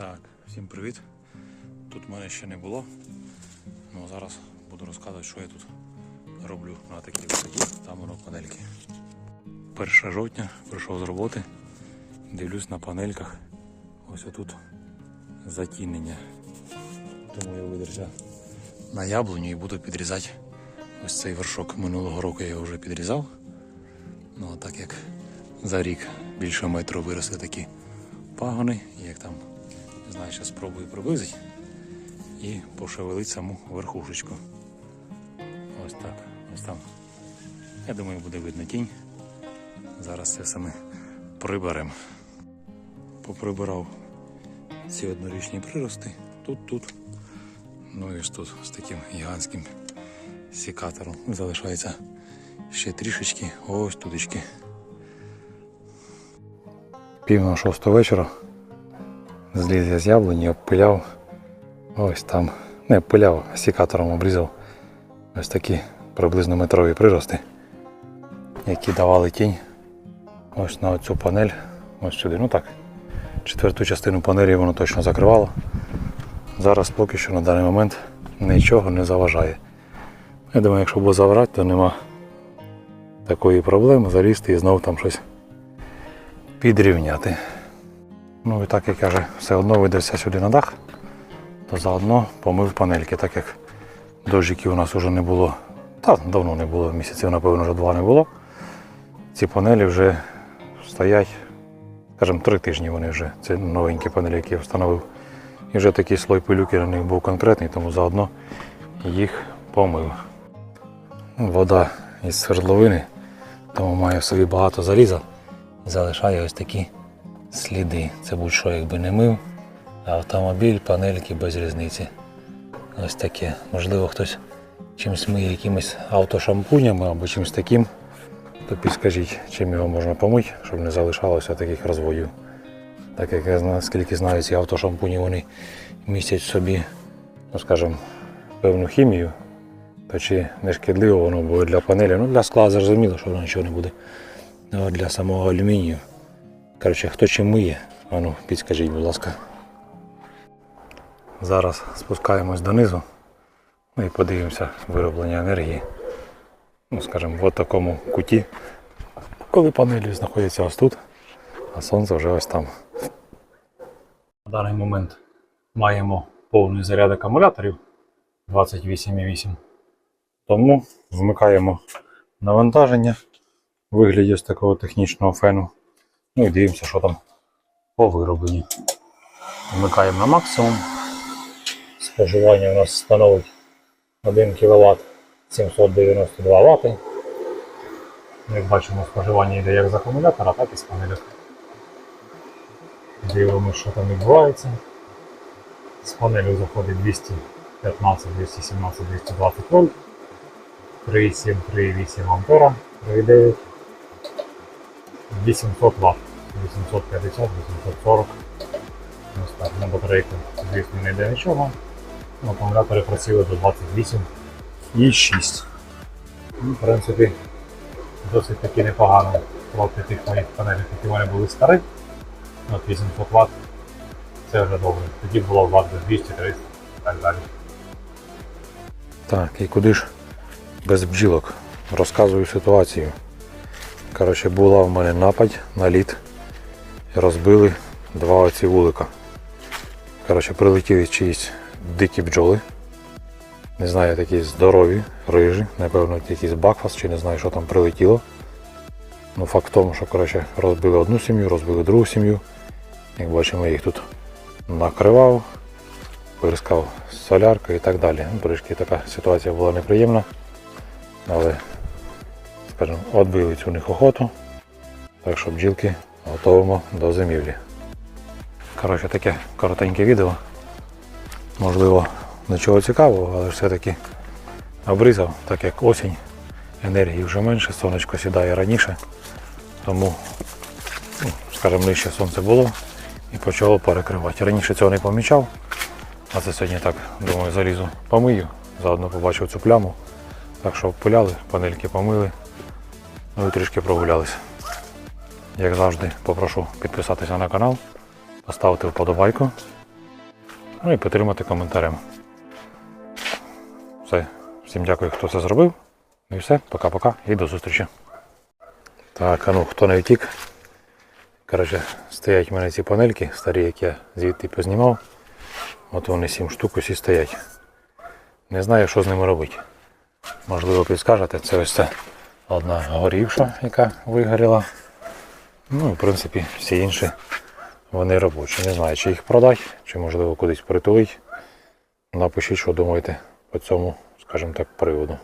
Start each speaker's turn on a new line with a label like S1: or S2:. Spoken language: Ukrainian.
S1: Так, всім привіт. Тут мене ще не було. Ну зараз буду розказувати, що я тут роблю на такій висоті. Воно панельки. 1 жовтня прийшов з роботи. Дивлюсь на панельках. Ось отут затінення. Тому я видерся на яблуню і буду підрізати ось цей вершок. Минулого року я його вже підрізав. Ну а так як за рік більше метру виросли такі пагони, як там, знаю, зараз спробую приблизити і пошевелити саму верхушечку. Ось так, ось там. Я думаю, буде видно тінь. Зараз це все ми приберемо. Поприбирав ці однорічні прирости. Тут, тут. Ну і ось тут з таким гігантським сікатором. Залишається ще трішечки. Ось тудечки. Пів на шосту вечора. Зліз я з яблуні, обпиляв. Ось там. Не обпиляв, а сікатором обрізав. Ось такі приблизно метрові прирости, які давали тінь. Ось на цю панель. Ось сюди. Ну так. Четверту частину панелі воно точно закривало. Зараз поки що на даний момент нічого не заважає. Я думаю, якщо буде заважати, то нема такої проблеми залізти і знову там щось підрівняти. Ну і так як я вже все одно видався сюди на дах, то заодно помив панельки, так як дощиків у нас вже не було. Та давно не було, місяців, напевно, вже два не було. Ці панелі вже стоять, скажімо, три тижні вони вже. Це новенькі панелі, які я встановив. І вже такий слой пилюки на них був конкретний, тому заодно їх помив. Вода із свердловини, тому має в собі багато заліза і залишає ось такі сліди. Це будь-що якби не мив. Автомобіль, панельки без різниці. Ось таке. Можливо, хтось чимось миє якимись автошампунями або чимось таким, то підскажіть, чим його можна помити, щоб не залишалося таких розводів. Так як я знаю, скільки знаю, ці автошампуні вони містять в собі, ну скажімо, певну хімію, то чи не шкідливо воно буде для панелі. Ну для скла зрозуміло, що воно нічого не буде. Ну, для самого алюмінію. Коротше, хто чим миє, а ну, підскажіть, будь ласка. Зараз спускаємось донизу ну і подивимося вироблення енергії. Ну, скажімо, в такому куті, коли панелі знаходяться ось тут, а сонце вже ось там. На даний момент маємо повний заряд акумуляторів 28,8. Тому вмикаємо навантаження в вигляді ось такого технічного фену. Ну і дивимося, що там по виробленню. Вмикаємо на максимум. Споживання у нас становить 1 кВт 792 Вт. Як бачимо, споживання йде як з акумулятора, так і з панельок. Дивимося, що там відбувається. З панелю заходить 215, 217, 220 вольт. 3,7, 3,8 ампера, 3,9. 800 Вт. 850, 840. Ось так, на батарейку, звісно, не йде нічого. Ну, Акумулятори працюють до 28 і 6. Ну, в принципі, досить таки непогано проти тих моїх панелей, які в мене були старі. От 800 Вт. Це вже добре. Тоді було Вт до 200 300 і так далі. Так, і куди ж без бджілок? Розказую ситуацію. Коротше, була в мене нападь на лід. Розбили два оці вулика. Коротше, прилетіли чиїсь дикі бджоли. Не знаю, такі здорові, рижі, напевно, якийсь бакфас, чи не знаю, що там прилетіло. Ну, факт в тому, що коротше, розбили одну сім'ю, розбили другу сім'ю. Як бачимо, я їх тут накривав, пирскав соляркою і так далі. Ну, Трішки така ситуація була неприємна. Але, відбили цю них охоту. Так що бджілки готуємо до зимівлі. Коротше, таке коротеньке відео. Можливо, нічого цікавого, але все-таки обрізав, так як осінь, енергії вже менше, сонечко сідає раніше, тому, ну, скажімо, нижче сонце було і почало перекривати. Раніше цього не помічав, а це сьогодні так, думаю, залізу помию, заодно побачив цю пляму. Так що пиляли, панельки помили, ну і трішки прогулялися. Як завжди, попрошу підписатися на канал, поставити вподобайку
S2: Ну і підтримати коментарем. Все. Всім дякую, хто це зробив. Ну і все, пока-пока і до зустрічі. Так, а ну хто не втік. Коротше, стоять в мене ці панельки старі, які я звідти познімав. От вони сім штук усі стоять. Не знаю, що з ними робити. Можливо, підскажете, це ось це одна горівша, яка вигоріла. Ну, і, в принципі, всі інші вони робочі. Не знаю, чи їх продати, чи можливо кудись притулить. Напишіть, що думаєте по цьому, скажімо так, приводу.